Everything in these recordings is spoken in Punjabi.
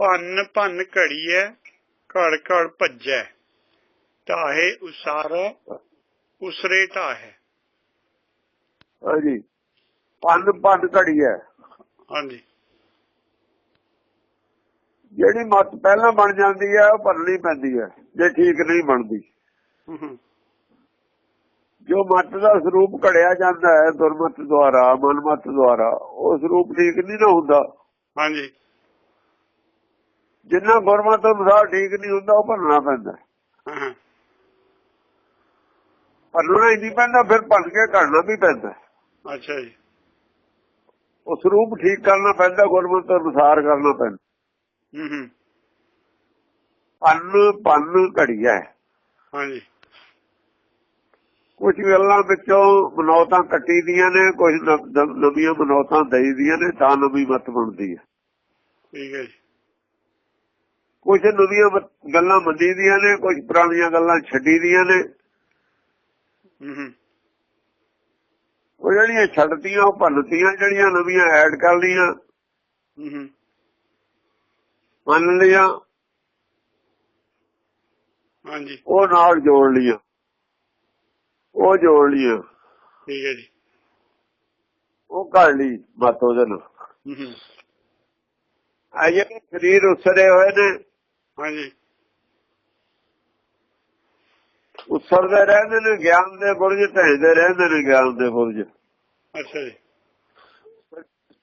ਭੰਨ ਭੰਨ ਘੜੀਐ ਘੜ ਘੜ ਭੱਜੈ। ਢਾਹੇ ਉਸਾਰੈ ਉਸਰੇ ਢਾਹੈ ਹਾਂਜੀ। ਪੰਨ ਪੰਨ ਘੜੀ ਹੈ ਹਾਂਜੀ। ਜਿਹੜੀ ਮਤ ਪਹਿਲਾਂ ਬਣ ਜਾਂਦੀ ਹੈ ਉਹ ਭਰਨੀ ਪੈਂਦੀ ਹੈ ਜੇ ਠੀਕ ਨਹੀਂ ਬਣਦੀ। ਜੋ ਮਤ ਦਾ ਸਰੂਪ ਘੜਿਆ ਜਾਂਦਾ ਹੈ ਦੁਰਮਤ ਦੁਆਰਾ ਮਨਮਤ ਦੁਆਰਾ ਉਹ ਸਰੂਪ ਠੀਕ ਨਹੀਂ ਨਾ ਹੁੰਦਾ। ਹਾਂਜੀ। ਜਿੰਨਾ ਗੁਰਮਤ ਅਨੁਸਾਰ ਠੀਕ ਨਹੀਂ ਹੁੰਦਾ ਉਹ ਭਰਨਾ ਪੈਂਦਾ ਹਾਂ। ਹਾਂ। ਨਹੀਂ ਪੈਂਦਾ ਫਿਰ ਭੰਨ ਕੇ ਘੜਨਾ ਵੀ ਪੈਂਦਾ ਅੱਛਾ ਜੀ। ਉਹ ਸਰੂਪ ਠੀਕ ਕਰਨਾ ਪੈਂਦਾ ਗੁਰਮਤ ਅਨੁਸਾਰ ਕਰਨਾ ਪੈਂਦਾ। ਹੂੰ ਹੂੰ। ਪੰਨ ਪੰਨ ਘੜੀਆ ਹਾਂਜੀ। ਕੁਝ ਗੱਲਾਂ ਵਿੱਚੋਂ ਮਨੌਤਾਂ ਕੱਟੀ ਦੀਆਂ ਨੇ ਕੁਝ ਨਵੀਆਂ ਮਨੌਤਾਂ ਦੇਈ ਦੀਆਂ ਨੇ ਤਾਂ ਨਵੀਂ ਮਤ ਬਣਦੀ ਹੈ। ਠੀਕ ਹੈ ਜੀ। ਕੁਝ ਨਵੀਆਂ ਗੱਲਾਂ ਮੰਨੀ ਦੀਆਂ ਨੇ ਕੁਝ ਪੁਰਾਣੀਆਂ ਗੱਲਾਂ ਛੱਡੀ ਦੀਆਂ ਨੇ। ਉਹ ਜਿਹੜੀਆਂ ਛੱਡਤੀਆਂ ਉਹ ਭੰਨਤੀਆਂ ਜਿਹੜੀਆਂ ਨਵੀਆਂ ਐਡ ਕਰ ਲਈਆਂ। ਹੂੰ ਹੂੰ। ਮੰਨ ਲਈਆਂ। ਹਾਂਜੀ। ਉਹ ਨਾਲ ਜੋੜ ਲਈਆਂ। ਉਹ ਜੋੜ ਲਈਆਂ। ਠੀਕ ਹੈ ਜੀ। ਉਹ ਕਰ ਲਈ ਮਤ ਉਹਦੇ ਨਾਲ। ਹੂੰ ਹੂੰ। ਆ ਜਿਹੜੇ ਸਰੀਰ ਉਸਰੇ ਹੋਏ ਨੇ ਹਾਂਜੀ। ਉਸਰਦੇ ਰਹਿੰਦੇ ਨੇ ਗਿਆਨ ਦੇ ਬੁਰਜ ਢਹਿੰਦੇ ਰਹਿੰਦੇ ਨੇ ਗਿਆਨ ਦੇ ਬੁਰਜ। ਅੱਛਾ ਜੀ।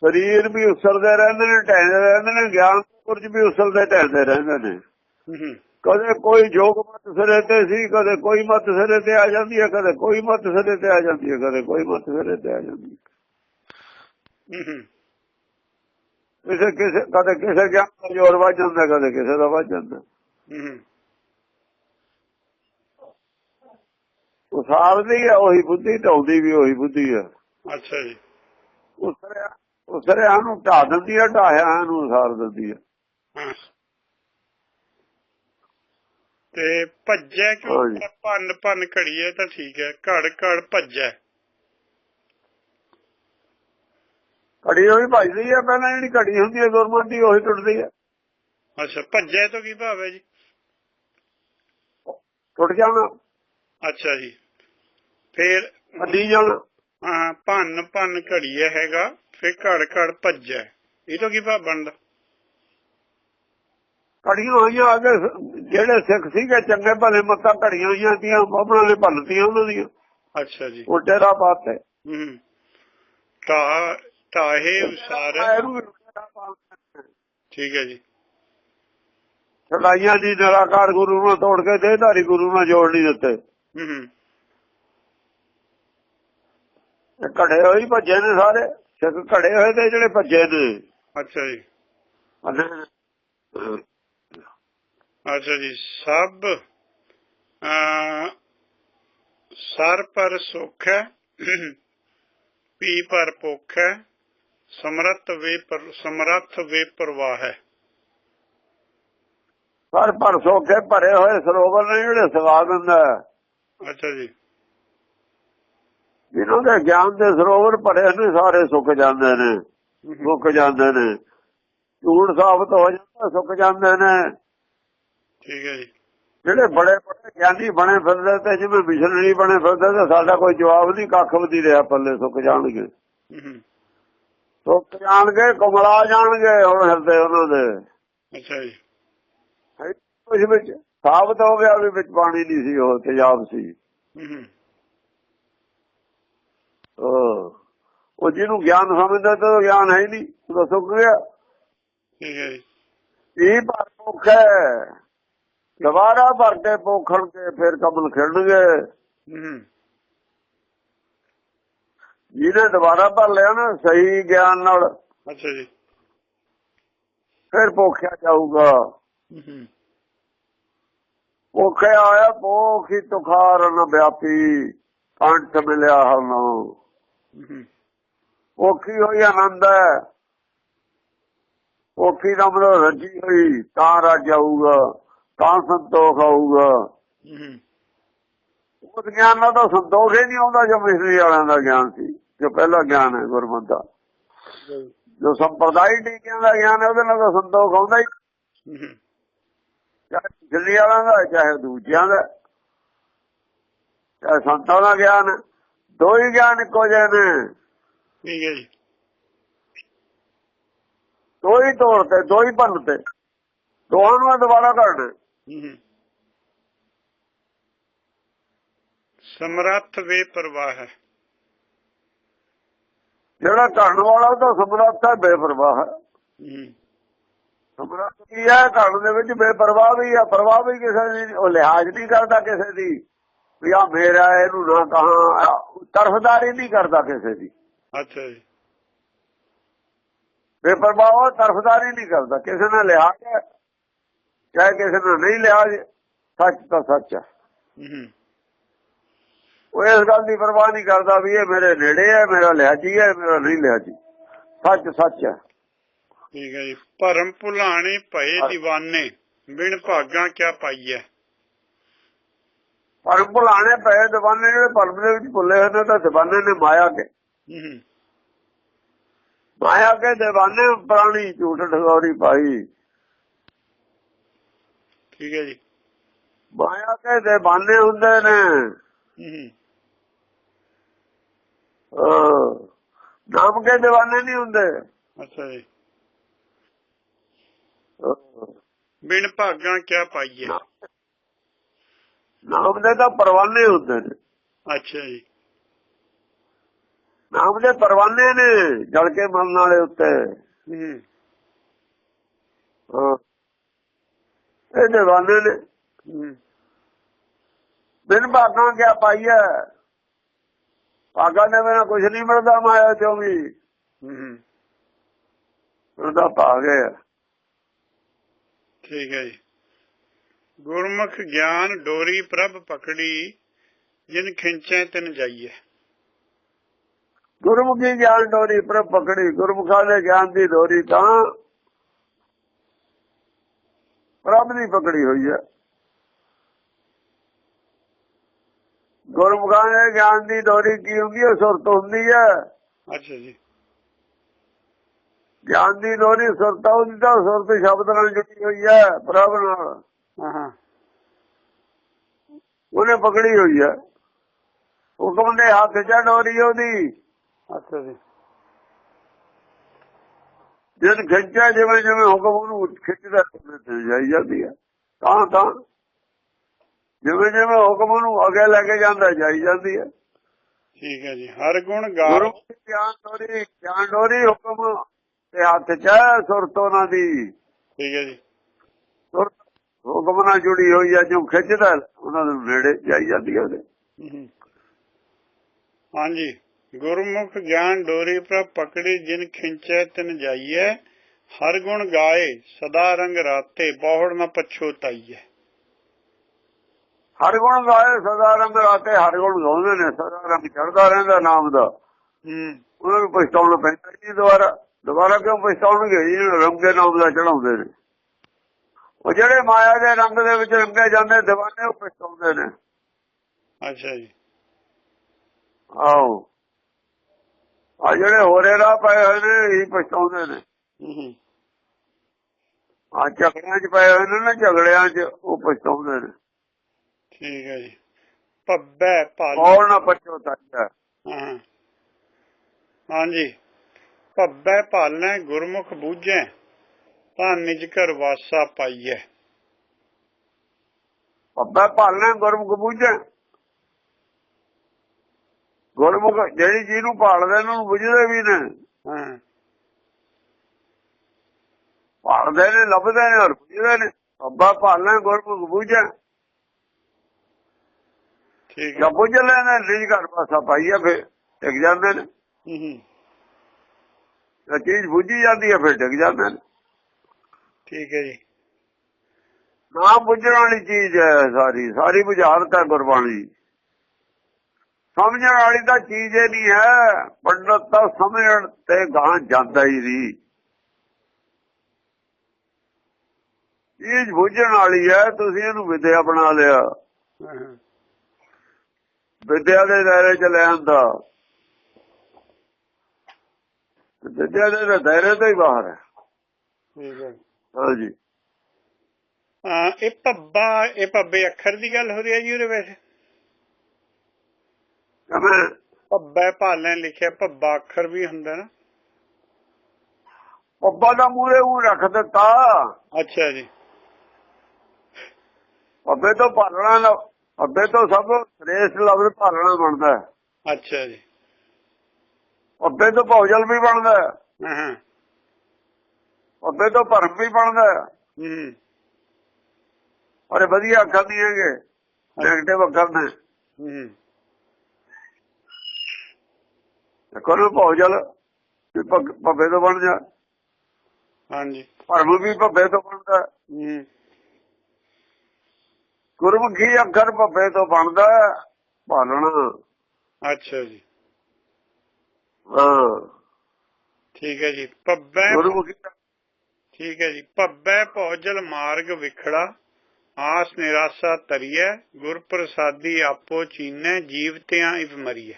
ਸਰੀਰ ਵੀ ਉਸਰਦੇ ਰਹਿੰਦੇ ਨੇ ਢਹਿੰਦੇ ਰਹਿੰਦੇ ਨੇ ਗਿਆਨ ਦੇ ਬੁਰਜ ਵੀ ਉਸਰਦੇ ਢਹਿੰਦੇ ਰਹਿੰਦੇ ਨੇ। ਕਦੇ ਕੋਈ ਜੋਗ ਮਤ ਸਿਰੇ ਤੇ ਸੀ ਕਦੇ ਕੋਈ ਮਤ ਸਿਰੇ ਤੇ ਆ ਜਾਂਦੀ ਹੈ ਕਦੇ ਕੋਈ ਮਤ ਸਿਰੇ ਤੇ ਆ ਜਾਂਦੀ ਹੈ ਕਦੇ ਕੋਈ ਮਤ ਸਿਰੇ ਤੇ ਆ ਜਾਂਦੀ ਹੂੰ। ਕਿਸੇ ਕਿਸੇ ਕਦੇ ਕਿਸੇ ਗਿਆਨ ਦਾ ਜੋਰ ਵੱਜ ਜਾਂਦਾ ਕਦੇ ਕਿਸੇ ਦਾ ਵੱਜ ਜਾਂਦਾ। ਉਸਾਰਦੀ ਹੈ ਉਹੀ ਬੁੱਧੀ ਢਾਉਂਦੀ ਵੀ ਉਹੀ ਬੁੱਧੀ ਹੈ ਅੱਛਾ ਜੀ। ਉਸਰਿਆ ਉਸਰਿਆ ਨੂੰ ਢਾ ਦਿੰਦੀ ਹੈ ਢਾਹਿਆ ਨੂੰ ਉਸਾਰ ਦਿੰਦੀ ਹੈ। ਤੇ ਭੱਜੈ ਕਿਉਂ। ਭੰਨ ਭੰਨ ਘੜੀਏ ਤਾਂ ਠੀਕ ਹੈ। ਘੜ ਘੜ ਭੱਜੈ। ਘੜੀ ਹੋਈ ਭਜਦੀ ਹੈ ਪਹਿਲਾਂ ਜਿਹੜੀ ਘੜੀ ਹੁੰਦੀ ਹੈ ਗੁਰਮਤਿ ਦੀ ਉਹੀ ਟੁੱਟਦੀ ਹੈ ਅੱਛਾ ਭੱਜੈ ਤੋਂ ਕੀ ਭਾਵ ਹੈ ਜੀ? ਟੁੱਟ ਜਾਣਾ। ਅੱਛਾ ਜੀ। ਫੇਰ ਅੱਡੀ ਜਾਣਾ। ਹਾਂ ਭੰਨ ਭੰਨ ਘੜੀਏ ਹੈਗਾ ਫੇਰ ਘੜ ਘੜ ਭੱਜੈ ਇਹ ਤੋਂ ਕੀ ਭਾਵ ਬਣਦਾ? ਘੜੀਆਂ ਹੋਈਆਂ ਅੱਗੇ ਜਿਹੜੇ ਸਿੱਖ ਸੀਗੇ ਚੰਗੇ ਭਲੇ ਮੱਤਾਂ ਘੜੀਆਂ ਹੋਈਆਂ ਤੀਆਂ ਬਾਬਰਾਂ ਨੇ ਭੰਨਤੀਆਂ ਉਹਨਾਂ ਦੀਆਂ। ਅੱਛਾ ਜੀ। ਉਲਟੇ ਰਾਹ ਪਾਤੇ। ਹੂੰ। ਢਾ ਢਾਹੇ ਉਸਾਰੈ ਇਹਨੂੰ ਵੀ ਉਲਟੇ ਰਾਹ ਪਾਤੇ ਠੀਕ ਹੈ ਜੀ। ਛੜਾਈਆਂ ਦੀ ਨਿਰਾਕਾਰ ਗੁਰੂ ਨੂੰ ਤੋੜ ਕੇ ਦੇਹਧਾਰੀ ਗੁਰੂ ਨਾਲ ਜੋੜ ਨਹੀਂ ਦਿੱਤੇ। ਹੂੰ ਹੂੰ। ਇਹ ਘੜੇ ਹੋਈ ਭੱਜੇ ਨੇ ਸਾਰੇ। ਸਿੱਖ ਘੜੇ ਹੋਏ ਤੇ ਜਿਹੜੇ ਭੱਜੇ ਨੇ। ਅੱਛਾ ਜੀ। ਅੱਛਾ ਜੀ ਸਭ ਸਰ ਪਰ ਸੁਖ ਹੈ ਪੀ ਪਰ ਭੁੱਖ ਹੈ। ਸਮਰੱਥ ਵੇ ਪਰ ਸਮਰੱਥ ਵੇ ਪ੍ਰਵਾਹ ਹੈ। ਪਰ ਪਰ ਸੋਖੇ ਭਰੇ ਹੋਏ ਸਰੋਵਰ ਨੇ ਜਿਹੜੇ ਸਗਾ ਦਿੰਦਾ। ਅੱਛਾ ਜੀ। ਜਿਨ੍ਹਾਂ ਦੇ ਗਿਆਨ ਦੇ ਸਰੋਵਰ ਭਰੇ ਨੇ ਸਾਰੇ ਸੁੱਕ ਜਾਂਦੇ ਨੇ ਸੁੱਕ ਜਾਂਦੇ ਨੇ। ਝੂਠ ਸਾਬਤ ਹੋ ਜਾਂਦਾ ਸੁੱਕ ਜਾਂਦੇ ਨੇ। ਠੀਕ ਹੈ ਜੀ। ਜਿਹੜੇ ਬੜੇ ਬੜੇ ਗਿਆਨੀ ਬਣੇ ਫਿਰਦੇ ਤੇ ਜਿਵੇਂ ਮਿਸ਼ਨਰੀ ਬਣੇ ਫਿਰਦੇ ਤੇ ਸਾਡਾ ਕੋਈ ਜਵਾਬ ਨਹੀਂ ਕੱਖ ਵੀ ਰਿਹਾ ਪੱਲੇ ਸੁੱਕ ਜਾਣਗੇ। ਸੁੱਕ ਜਾਣਗੇ ਕਮਲਾ ਜਾਣਗੇ ਹੁਣ ਹਿਰਦੇ ਉਹਨਾਂ ਦੇ। ਅੱਛਾ ਜੀ। ਹੈ? ਕੁਝ ਵਿੱਚ ਸਾਬਤ ਹੋ ਗਿਆ ਵੀ ਵਿੱਚ ਪਾਣੀ ਨਹੀਂ ਸੀ ਉਹ ਤੇਜ਼ਾਬ ਸੀ। ਉਹ ਜਿਹਨੂੰ ਗਿਆਨ ਸਮਝਦਾ ਤਾਂ ਗਿਆਨ ਹੈ ਨਹੀਂ ਉਹ ਸੁੱਕ ਗਿਆ। ਇਹ ਭਰ ਭੁੱਖ ਹੈ? ਦੁਬਾਰਾ ਭਰ ਕੇ ਪੋਖਣ ਕੇ ਫਿਰ ਕਮਲ ਹੂੰ, ਜਿਹਨੇ ਦੁਬਾਰਾ ਭਰ ਲਿਆ ਨਾ ਸਹੀ ਗਿਆਨ ਨਾਲ। ਅੱਛਾ ਜੀ। ਫਿਰ ਪੋਖਿਆ ਜਾਊਗਾ। ਪੋਖਿਆ ਆਇਆ ਪੋਖੀ ਤੁਖਾਰ ਨ ਵਿਆਪੀ ਕੰਠ ਮਿਲਿਆ ਹਰਨੋ ਪੋਖੀ ਹੋਈ ਆਨੰਦ ਹੈ। ਪੋਖੀ ਦਾ ਮਤਲਬ ਰੱਜੀ ਹੋਈ ਤਾਂ ਰਾਜ ਆਊਗਾ ਤਾਂ ਸੰਤੋਖ ਆਊਗਾ। ਉਸ ਗਿਆਨ ਨਾਲ ਤਾਂ ਸੰਤੋਖ ਹੀ ਨਹੀਂ ਆਉਂਦਾ ਜੋ ਮਿਸਰੀ ਵਾਲਿਆਂ ਦਾ ਗਿਆਨ ਸੀ। ਜੋ ਪਹਿਲਾ ਗਿਆਨ ਹੈ ਗੁਰਮਤਿ ਦਾ। ਜੋ ਸੰਪਰਦਾਇ ਟੀਕਿਆਂ ਦਾ ਗਿਆਨ ਹੈ ਉਹਦੇ ਨਾਲ ਤਾਂ ਸੰਤੋਖ ਆਉਂਦਾ ਹੀ। ਚਾਹੇ ਦਿੱਲੀ ਵਾਲਾਂ ਦਾ ਚਾਹੇ ਦੂਜਿਆਂ ਦਾ ਚਾਹੇ ਸੰਤਾਂ ਦਾ ਗਿਆਨ ਦੋ ਹੀ ਗਿਆਨ ਇੱਕੋ ਜਿਹੇ ਨੇ। ਠੀਕ ਹੈ ਜੀ। ਦੋ ਹੀ ਤੋੜ ਤੇ ਦੋ ਹੀ ਭੰਨ ਤੇ। ਦੋਹਾਂ ਨੂੰ ਦੁਬਾਰਾ ਕਰਨਾ ਸਮਰੱਥ ਵੇ ਪ੍ਰਵਾਹ ਹੈ। ਜਿਹੜਾ ਕਰਨ ਵਾਲਾ ਉਹ ਤਾਂ ਸਮਰੱਥ ਹੈ ਬੇਪਰਵਾਹ ਹੈ। ਸਮਰੱਥ ਕੀ ਹੈ? ਕਰਨ ਦੇ ਵਿੱਚ ਬੇਪਰਵਾਹ ਵੀ ਹੈ ਪਰਵਾਹ ਵੀ ਕਿਸੇ ਦੀ ਉਹ ਲਿਹਾਜ਼ ਨਹੀਂ ਕਰਦਾ ਕਿਸੇ ਦੀ। ਵੀ ਆ ਮੇਰਾ ਇਹਨੂੰ ਨਾ ਕਹਾ ਤਰਫਦਾਰੀ ਨਹੀਂ ਕਰਦਾ ਕਿਸੇ ਦੀ। ਅੱਛਾ ਜੀ। ਬੇਪਰਵਾਹ ਤਰਫਦਾਰੀ ਨਹੀਂ ਕਰਦਾ। ਕਿਸੇ ਨਾਲ ਲਿਹਾਜ਼ ਹੈ ਚਾਹੇ ਕਿਸੇ ਨਾਲ ਨਹੀਂ ਲਿਹਾਜ਼ ਸੱਚ ਤਾਂ ਸੱਚ ਹੈ। ਹੂੰ। ਉਹ ਇਸ ਗੱਲ ਦੀ ਪਰਵਾਹ ਨਹੀਂ ਕਰਦਾ ਵੀ ਇਹ ਮੇਰੇ ਨੇੜੇ ਹੈ ਮੇਰਾ ਲਿਹਾਜੀ ਹੈ ਮੇਰਾ ਨਹੀਂ ਲਿਹਾਜੀ। ਸੱਚ ਸੱਚ ਹੈ। ਠੀਕ ਹੈ ਜੀ। ਭਰਮ ਭੁਲਾਣੇ ਭਏ دیਵਾਨੇ ਬਿਨ ਭਾਗਾਂ ਕਿਆ ਪਾਈਐ? ਪਰ ਭੁਲਾਣੇ ਪਏ ਦੀਵਾਨੇ ਜਿਹੜੇ ਭਰਮ ਦੇ ਵਿੱਚ ਭੁੱਲੇ ਹੋਏ ਨੇ ਤਾਂ ਦੀਵਾਨੇ ਨੇ ਮਾਇਆ ਕੇ ਮਾਇਆ ਕੇ ਦੀਵਾਨੇ ਪ੍ਰਾਣੀ ਝੂਠ ਠਗੌਰੀ ਪਾਈ। ਠੀਕ ਹੈ ਜੀ। ਮਾਇਆ ਕੇ ਦੀਵਾਨੇ ਹੁੰਦੇ ਨੇ। ਹੂੰ। ਨਾਮ ਕੇ ਦੀਵਾਨੇ ਨਹੀਂ ਹੁੰਦੇ। ਅੱਛਾ ਜੀ। ਬਿਨ ਭਾਗਾਂ ਕਿਆ ਪਾਈਐ ਨਾਮ ਦੇ ਤਾਂ ਪਰਵਾਨੇ ਹੁੰਦੇ ਨੇ। ਅੱਛਾ ਜੀ। ਨਾਮ ਦੇ ਪਰਵਾਨੇ ਨੇ ਜਲ ਕੇ ਮਰਨ ਵਾਲੇ ਉੱਤੇ। ਇਹ ਦੀਵਾਨੇ ਨੇ। ਬਿਨ ਭਾਗਾਂ ਕਿਆ ਪਾਈਐ ਭਾਗਾਂ ਦੇ ਬਿਨਾ ਕੁਝ ਨਹੀਂ ਮਿਲਦਾ ਮਾਇਆ ਚੋਂ ਵੀ। ਹੂੰ ਉਹਦਾ ਭਾਗ ਹੈ। ਠੀਕ ਹੈ ਜੀ। ਗੁਰਮੁਖ ਗਿਆਨ ਡੋਰੀ ਪ੍ਰਭ ਪਕੜੀ ਜਿਨ ਖਿੰਚੈ ਤਿਨ ਜਾਈਐ। ਗੁਰਮੁਖੀ ਗਿਆਨ ਡੋਰੀ ਪਰ ਪਕੜੀ ਗੁਰਮੁਖਾਂ ਦੇ ਗਿਆਨ ਦੀ ਡੋਰੀ ਤਾਂ ਪ੍ਰਭ ਦੀ ਪਕੜੀ ਹੋਈ ਹੈ। ਗੁਰਮੁਖਾਂ ਦੇ ਗਿਆਨ ਦੀ ਡੋਰੀ ਕੀ ਹੁੰਦੀ ਹੈ? ਸੁਰਤ ਹੁੰਦੀ ਹੈ। ਅੱਛਾ ਜੀ। ਗਿਆਨ ਦੀ ਡੋਰੀ ਸੁਰਤ ਹੁੰਦੀ ਤਾਂ ਸੁਰਤ ਸ਼ਬਦ ਨਾਲ ਜੁੜੀ ਹੋਈ ਹੈ ਪ੍ਰਭ ਨਾਲ। ਹਾਂ ਉਹਨੇ ਪਕੜੀ ਹੋਈ ਹੈ। ਹੁਕਮ ਦੇ ਹੱਥ 'ਚ ਡੋਰੀ ਉਹਦੀ। ਅੱਛਾ ਜੀ। ਜਦ ਖਿੱਚਿਆ ਜਿਵੇਂ ਜਿਵੇਂ ਹੁਕਮ ਉਹਨੂੰ ਖਿੱਚਦਾ ਤੇ ਜਾਈ ਜਾਂਦੀ ਹੈ। ਤਾਂ ਤਾਂ ਜਿਵੇਂ ਜਿਵੇਂ ਹੁਕਮ ਉਹਨੂੰ ਅੱਗੇ ਲੈ ਕੇ ਜਾਂਦਾ ਜਾਈ ਜਾਂਦੀ ਹੈ। ਠੀਕ ਹੈ ਜੀ ਹਰ ਗੁਣ ਗਾ ਗੁਰੂ ਦੀ ਗਿਆਨ ਡੋਰੀ ਗਿਆਨ ਡੋਰੀ ਹੁਕਮ ਦੇ ਹੱਥ 'ਚ ਸੁਰਤ ਉਹਨਾਂ ਦੀ। ਠੀਕ ਹੈ ਜੀ। ਸੁਰਤ ਹੁਕਮ ਨਾਲ ਜੁੜੀ ਹੋਈ ਹੈ ਜੋ ਖਿੱਚਦਾ ਉਹਨਾਂ ਦੇ ਨੇੜੇ ਜਾਈ ਜਾਂਦੀ ਹੈ ਉਹਦੇ। ਹਾਂਜੀ ਗੁਰਮੁਖ ਗਿਆਨ ਡੋਰੀ ਪ੍ਰਭ ਪਕੜੀ ਜਿਨ ਖਿੰਚੈ ਤਿਨ ਜਾਈਐ ਹਰ ਗੁਣ ਗਾਏ ਸਦਾ ਰੰਗ ਰਾਤੇ ਬਹੁੜ ਨ ਪਛੋਤਾਈਐ ਹਰ ਗੁਣ ਗਾਏ ਸਦਾ ਰੰਗ ਰਾਤੇ ਹਰ ਗੁਣ ਗਾਉਂਦੇ ਨੇ ਸਦਾ ਰੰਗ ਚੜਦਾ ਰਹਿੰਦਾ ਨਾਮ ਦਾ। ਹੂੰ। ਉਹਨਾਂ ਨੂੰ ਪਛਤਾਉਣਾ ਪੈਂਦਾ ਜੀ ਦੁਬਾਰਾ। ਦੁਬਾਰਾ ਕਿਉਂ ਪਛਤਾਉਣਗੇ? ਜੀ ਰੰਗ ਦੇ ਨਾਮ ਦਾ ਚੜਾਉਂਦੇ ਨੇ। ਉਹ ਜਿਹੜੇ ਮਾਇਆ ਦੇ ਰੰਗ ਦੇ ਵਿੱਚ ਰੰਗੇ ਜਾਂਦੇ دیਵਾਨੇ ਉਹ ਪਛਤਾਉਂਦੇ ਨੇ। ਅੱਛਾ ਜੀ। ਆਓ ਆ ਜਿਹੜੇ ਹੋਰੇ ਰਾਹ ਪਏ ਹੋਏ ਨੇ ਇਹ ਪਛਤਾਉਂਦੇ ਨੇ। ਹੂੰ ਆ ਝਗੜਿਆਂ 'ਚ ਪਏ ਹੋਏ ਨੇ ਨਾ ਝਗੜਿਆਂ 'ਚ ਉਹ ਪਛਤਾਉਂਦੇ ਨੇ। ਠੀਕ ਹੈ ਜੀ। ਪੱਬੈ ਭਲ। ਔਰ ਨਾ ਪਛਤਾਉਂਦਾ ਹਾਂ। ਹਾਂਜੀ। ਪੱਬੈ ਭਾਲੈ ਗੁਰਮੁਖ ਬੂਝੈ ਤਾਂ ਨਿਜ ਘਰ ਵਾਸਾ ਪਾਈਐ। ਅੱਬਾ ਭਾਲਣਾ ਗੁਰਮੁਖ ਬੁੱਝੇ ਗੁਰਮੁਖ ਜਿਹੜੀ ਜੀ ਨੂੰ ਭਾਲਦੇ ਨੇ ਉਹਨੂੰ ਬੁੱਝਦੇ ਵੀ ਨੇ। ਹਾਂ। ਭਾਲਦੇ ਨੇ ਲੱਭਦੇ ਨੇ ਔਰ ਬੁੱਝਦੇ ਨੇ। ਅੱਬਾ ਭਾਲਣਾ ਗੁਰਮੁਖ ਬੁੱਝੇ ਠੀਕ ਹੈ ਬੁੱਝ ਲੈਣੇ ਨਿਜ ਘਰ ਪਾਸਾ ਪਾਈਆ ਫਿਰ ਟਿਕ ਜਾਂਦੇ ਨੇ। ਹੂੰ ਹੂੰ। ਚੀਜ਼ ਬੁੱਝੀ ਜਾਂਦੀ ਹੈ ਫਿਰ ਟਿਕ ਜਾਂਦੇ ਨੇ। ਠੀਕ ਹੈ ਜੀ। ਨਾ ਬੁੱਝਣ ਵਾਲੀ ਚੀਜ਼ ਹੈ ਸਾਰੀ ਸਾਰੀ ਬੁਝਾਰਤ ਹੈ ਗੁਰਬਾਣੀ ਸਮਝਣ ਵਾਲੀ ਤਾਂ ਚੀਜ਼ ਹੀ ਨਹੀਂ ਹੈ ਪੰਡਤ ਤਾਂ ਸਮਝਣ ਤੇ ਗਾਂ ਜਾਂਦਾ ਹੀ ਨਹੀਂ। ਚੀਜ਼ ਬੁੱਝਣ ਵਾਲੀ ਹੈ ਤੁਸੀਂ ਇਹਨੂੰ ਵਿਦਿਆ ਬਣਾ ਲਿਆ। ਵਿਦਿਆ ਦੇ ਦਾਇਰੇ ਚ ਲੈ ਆਂਦਾ। ਵਿਦਿਆ ਦੇ ਦਾਇਰੇ ਤੋਂ ਹੀ ਬਾਹਰ ਹੈ। ਠੀਕ ਹੈ। ਹਾਂਜੀ। ਇਹ ਪੱਬਾ ਇਹ ਪੱਬੇ ਅੱਖਰ ਦੀ ਗੱਲ ਹੋ ਰਹੀ ਹੈ ਜੀ ਉਹਦੇ ਵਿੱਚ? ਕਿਵੇਂ ਪੱਬਾ ਭਾਲਾਂ ਲਿਖਿਆ ਪੱਬਾ ਅੱਖਰ ਵੀ ਹੁੰਦਾ ਨਾ। ਪੱਬਾ ਦਾ ਮੂਰੇ ਉਹ ਰੱਖ ਦਿੱਤਾ। ਅੱਛਾ ਜੀ। ਅੱਬੇ ਤੋਂ ਭਾਲਣਾ ਅੱਬੇ ਤੋਂ ਸਭ ਸ੍ਰੇਸ਼ਟ ਲਫ਼ਜ਼ ਭਾਲਣਾ ਬਣਦਾ ਹੈ। ਅੱਛਾ ਜੀ। ਅੱਬੇ ਤੋਂ ਭੌਜਲ ਵੀ ਬਣਦਾ ਹੈ। ਹਾਂ ਅੱਬੇ ਤੋਂ ਭਰਮ ਵੀ ਬਣਦਾ ਹੈ। ਹੂੰ। ਔਰ ਵਧੀਆ ਅੱਖਰ ਨਹੀਂ ਹੈਗੇ ਨੈਗੇਟਿਵ ਅੱਖਰ ਨੇ। ਹੂੰ। ਨਾ ਭੌਜਲ ਭੱਬੇ ਤੋਂ ਬਣ ਜਾ ਹਾਂਜੀ। ਭਰਮ ਵੀ ਭੱਬੇ ਤੋਂ ਬਣਦਾ ਹੈ। ਗੁਰਮੁਖੀ ਅੱਖਰ ਭੱਬੇ ਤੋਂ ਬਣਦਾ। ਭਾਲਣਾ ਅੱਛਾ ਜੀ। ਹਾਂ। ਠੀਕ ਹੈ ਜੀ। ਪੱਬੈ ਗੁਰਮੁਖੀ ਠੀਕ ਹੈ ਜੀ। ਪੱਬੈ ਭੌਜਲ ਮਾਰਗ ਵਿਖੜਾ ਆਸ ਨਿਰਾਸਾ ਤਰੀਐ ਗੁਰ ਪ੍ਰਸਾਦੀ ਆਪੋ ਚੀਨੈ ਜੀਵਤਿਆਂ ਇਵ ਮਰੀਐ।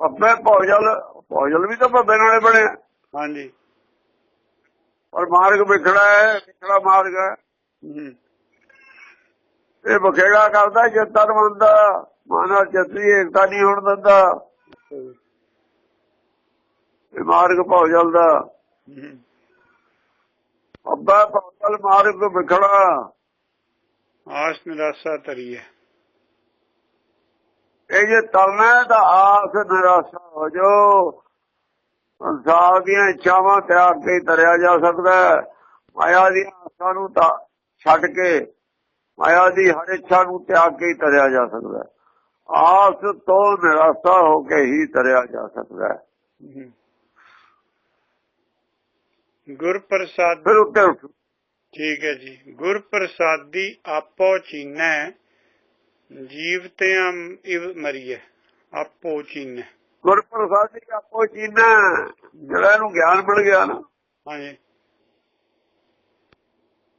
ਅੱਬੇ ਭੌਜਲ ਭੌਜਲ ਵੀ ਤਾਂ ਭੱਬੇ ਨਾਲੇ ਬਣਿਆ ਹਾਂਜੀ। ਔਰ ਮਾਰਗ ਵਿਖੜਾ ਹੈ ਵਿਖੜਾ ਮਾਰਗ ਹੂੰ। ਇਹ ਬਖੇੜਾ ਕਰਦਾ ਜਤਨ ਮੰਦਾ ਮਾਨਾ ਜਤੀ ਏਕਤਾ ਨਹੀਂ ਹੋਣ ਦਿੰਦਾ। ਇਹ ਮਾਰਗ ਭੌਜਲ ਦਾ ਹੂੰ ਅੱਬਾ ਭੌਜਲ ਮਾਰਗ ਵਿਖੜਾ। ਆਸ ਨਿਰਾਸਾ ਤਰੀਐ ਇਹ ਜੇ ਤਰਨਾ ਤਾਂ ਆਸ ਨਿਰਾਸ਼ਾ ਹੋ ਜੋ ਸੰਸਾਰ ਦੀਆਂ ਇੱਛਾਵਾਂ ਤਿਆਗ ਕੇ ਤਰਿਆ ਜਾ ਸਕਦਾ ਹੈ। ਮਾਇਆ ਦੀਆਂ ਆਸਾਂ ਨੂੰ ਤਾਂ ਛੱਡ ਕੇ ਮਾਇਆ ਦੀ ਹਰ ਇੱਛਾ ਨੂੰ ਤਿਆਗ ਕੇ ਹੀ ਤਰਿਆ ਜਾ ਸਕਦਾ ਹੈ। ਆਸ ਤੋਂ ਨਿਰਾਸ਼ਾ ਹੋ ਕੇ ਹੀ ਤਰਿਆ ਜਾ ਸਕਦਾ। ਗੁਰ ਪ੍ਰਸਾਦ ਫਿਰ ਉੱਤੇ ਉੱਠ। ਠੀਕ ਹੈ ਜੀ। ਗੁਰ ਪ੍ਰਸਾਦੀ ਆਪੋ ਚੀਨੈ ਜੀਵਤਿਆਂ ਇਵ ਮਰੀਐ। ਆਪੋ ਚੀਨੈ। ਗੁਰਪ੍ਰਸਾਦ ਜੀ ਆਪੋ ਚੀਨਾ ਜਿਹੜਾ ਇਹਨੂੰ ਗਿਆਨ ਮਿਲ ਗਿਆ ਨਾ। ਹਾਂਜੀ।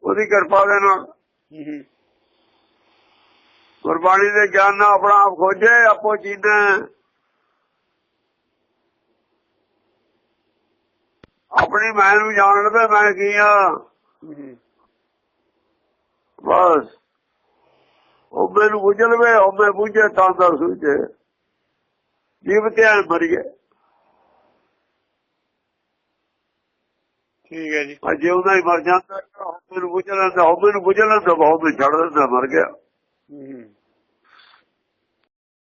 ਉਹਦੀ ਕਿਰਪਾ ਦੇ ਨਾਲ। ਹੂੰ। ਗੁਰਬਾਣੀ ਦੇ ਗਿਆਨ ਨਾਲ ਆਪਣਾ ਆਪ ਖੋਜੇ ਆਪੋ ਚੀਨਾ ਆਪਣੀ ਮੈਂ ਨੂੰ ਜਾਣ ਲਵੇ ਮੈਂ ਕੀ ਆ। ਬਸ। ਉਹ ਮੈਨੂੰ ਬੁੱਝ ਲਵੇ ਉਹ ਮੈਂ ਬੁੱਝੇ ਤਾਂ ਦਾ ਸੂਝੇ। ਜੀਵ ਧਿਆਨ ਮਰੀਏ ਠੀਕ ਹੈ ਜੀ। ਅਜੇ ਉਹਦਾ ਹੀ ਮਰ ਜਾਂਦਾ ਉਹ ਮੈਨੂੰ ਬੁੱਝ ਲੈਂਦਾ ਉਹ ਮੈਨੂੰ ਬੁੱਝ ਲੈਂਦਾ ਬਹੁਤ ਛੱਡ ਦਿੰਦਾ ਮਰ ਗਿਆ। ਹੂੰ।